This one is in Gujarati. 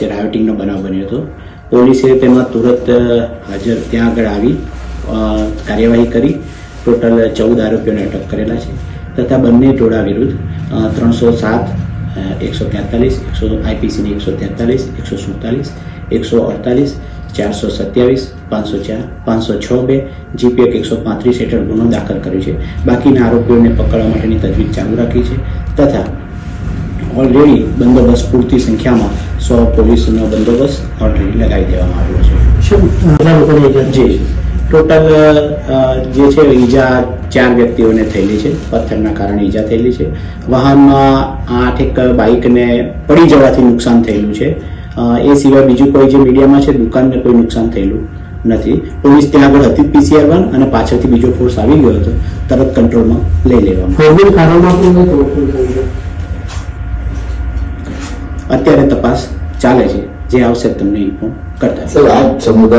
જે રાયોટિંગનો બનાવ બન્યો હતો. પોલીસે તેમાં તુરંત હાજર ત્યાં આગળ આવી કાર્યવાહી કરી. ટોટલ ચૌદ આરોપીઓને અટક કરેલા છે. તથા બંને ટોળા વિરુદ્ધ ત્રણસો સાત એકસો તેતાલીસ, એકસો આઈપીસીની એકસો તેતાલીસ, એકસો સુડતાલીસ, એકસો અડતાલીસ, ચારસો સત્યાવીસ, પાંચસો ચાર, પાંચસો છ બે જીપીએક એકસો પાંત્રીસ હેઠળ ગુનો દાખલ કર્યો છે. બાકીના આરોપીઓને પકડવા માટેની તજવીજ ચાલુ રાખી છે. તથા ઓલરેડી બંદોબસ્ત પૂરતી સંખ્યામાં સો પોલીસનો બંદોબસ્ત ઓલરેડી લગાવી દેવામાં આવ્યો છે? જી ટોટલ જે છે ઈજા ચાર વ્યક્તિઓને થયેલી છે પથ્થરના કારણે ઈજા થયેલી છે. વાહનમાં આઠ એક બાઇકને પડી જવાથી નુકસાન થયેલું છે. એ સિવાય બીજું કોઈ જે મીડિયામાં છે દુકાનને કોઈ નુકસાન થયેલું નથી. પોલીસ ત્યાં આગળ હતી પીસીઆર વન અને પાછળથી બીજો ફોર્સ આવી ગયો હતો તરત કંટ્રોલમાં લઈ લેવામાં અત્યારે તપાસ ચાલે છે. જે આવશે તમને ઇન્ફોર્મ કરતા સર આ સમુદાય